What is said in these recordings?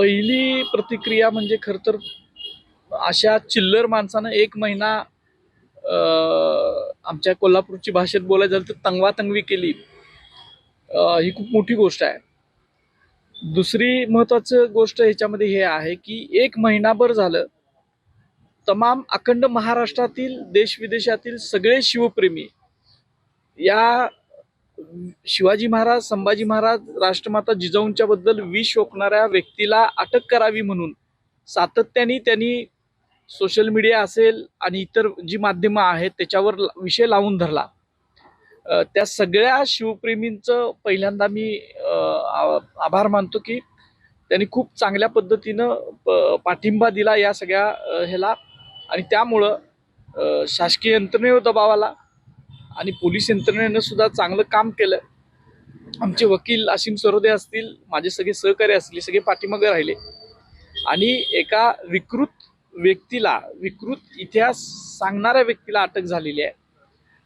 पहिली प्रतिक्रिया म्हणजे खरं तर अशा चिल्लर माणसानं एक महिना आमच्या कोल्हापूरची भाषेत बोलायचं झालं तर तंगवातंगवी केली. ही खूप मोठी गोष्ट आहे. दुसरी महत्वाचं गोष्ट ह्याच्यामध्ये हे आहे की एक महिनाभर झालं तमाम अखंड महाराष्ट्रातील देश विदेशातील सगळे शिवप्रेमी या शिवाजी महाराज संभाजी महाराज राष्ट्रमाता जिजाऊंच्या बद्दल विष ओकणाऱ्या व्यक्तीला अटक करावी म्हणून सातत्याने त्यांनी सोशल मीडिया असेल आणि इतर जी माध्यमं आहेत त्याच्यावर ला- विषय लावून धरला. त्या सगळ्या शिवप्रेमींचं पहिल्यांदा मी आ- आभार मानतो की त्यांनी खूप चांगल्या पद्धतीनं प- पाठिंबा दिला या सगळ्या ह्याला. आणि त्यामुळं शासकीय यंत्रणेवर दबावाला आणि पोलीस यंत्रणेनं सुद्धा चांगलं काम केलं. आमचे वकील असीम सरोदे असतील माझे सगळे सहकारी असतील सगळे पाठीमागे राहिले. आणि एका विकृत व्यक्तीला विकृत इतिहास सांगणाऱ्या व्यक्तीला अटक झालेली आहे.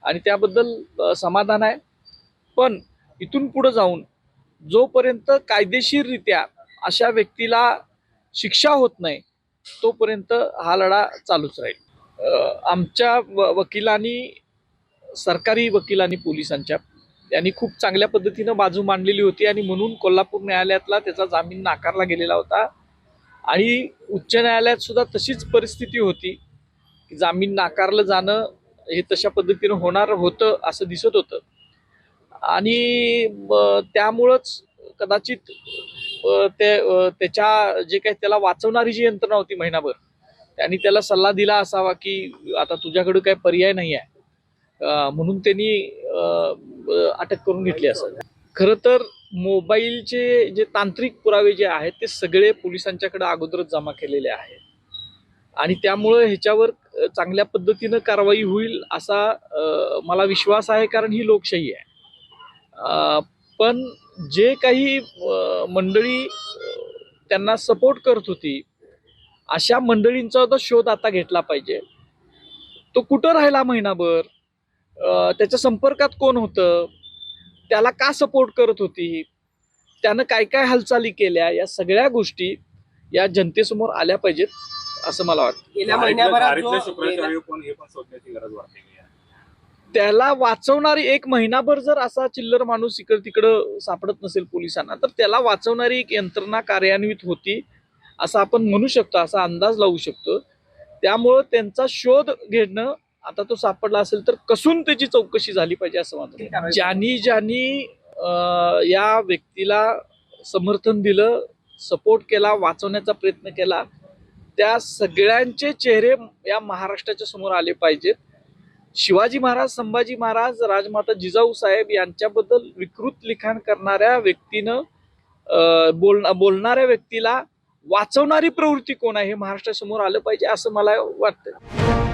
आणि त्याबद्दल समाधान आहे. पण इथून पुढं जाऊन जोपर्यंत कायदेशीररित्या अशा व्यक्तीला शिक्षा होत नाही तोपर्यंत हा लढा चालूच राहील. आमच्या व वकिलांनी सरकारी वकिलांनी पोलिसांच्या त्यांनी खूप चांगल्या पद्धतीनं बाजू मांडलेली होती आणि म्हणून कोल्हापूर न्यायालयातला त्याचा जामीन नाकारला गेलेला होता. आणि उच्च न्यायालयात सुद्धा तशीच परिस्थिती होती की जामीन नाकारलं जाणं हे तशा पद्धतीनं होणार होतं असं दिसत होतं. आणि त्यामुळंच कदाचित ते त्याच्या जे काही त्याला वाचवणारी जी यंत्रणा होती महिनाभर त्यांनी त्याला सल्ला दिला असावा की आता तुझ्याकडे काही पर्याय नाही आहे म्हणून त्यांनी अटक करून घेतली असं खरं तर मोबाईलचे जे तांत्रिक पुरावे जे आहेत ते सगळे पोलिसांच्याकडे अगोदरच जमा केलेले आहेत. आणि त्यामुळं ह्याच्यावर चांगल्या पद्धतीनं कारवाई होईल असा मला विश्वास आहे कारण ही लोकशाही आहे. पण जे काही मंडळी त्यांना सपोर्ट करत होती अशा मंडळींचा शोध आता घेतला पाहिजे. तो कुठं राहिला महिनाभर? त्याच्या संपर्कात कोण होतं? त्याला का सपोर्ट करत होती? त्यानं काय काय हालचाली केल्या? या सगळ्या गोष्टी या जनतेसमोर आल्या पाहिजेत असं मला वाटतं. गेल्या महिन्याभरात हे? त्याला वाचवणारी एक महिनाभर जर असा चिल्लर माणूस इकडं तिकडं सापडत नसेल पोलिसांना तर त्याला वाचवणारी एक यंत्रणा कार्यान्वित होती असं आपण म्हणू शकतो असा अंदाज लावू शकतो. त्यामुळं त्यांचा शोध घेणं आता तो सापडला असेल तर कसून त्याची चौकशी झाली पाहिजे असं वाटतं ज्यांनी ज्यांनी या व्यक्तीला समर्थन दिलं सपोर्ट केला वाचवण्याचा प्रयत्न केला त्या सगळ्यांचे चेहरे या महाराष्ट्राच्या समोर आले पाहिजेत. शिवाजी महाराज संभाजी महाराज राजमाता जिजाऊ साहेब यांच्याबद्दल विकृत लिखाण करणाऱ्या व्यक्तीनं बोल बोलणाऱ्या व्यक्तीला वाचवणारी प्रवृत्ती कोण आहे हे महाराष्ट्रासमोर आलं पाहिजे असं मला वाटतं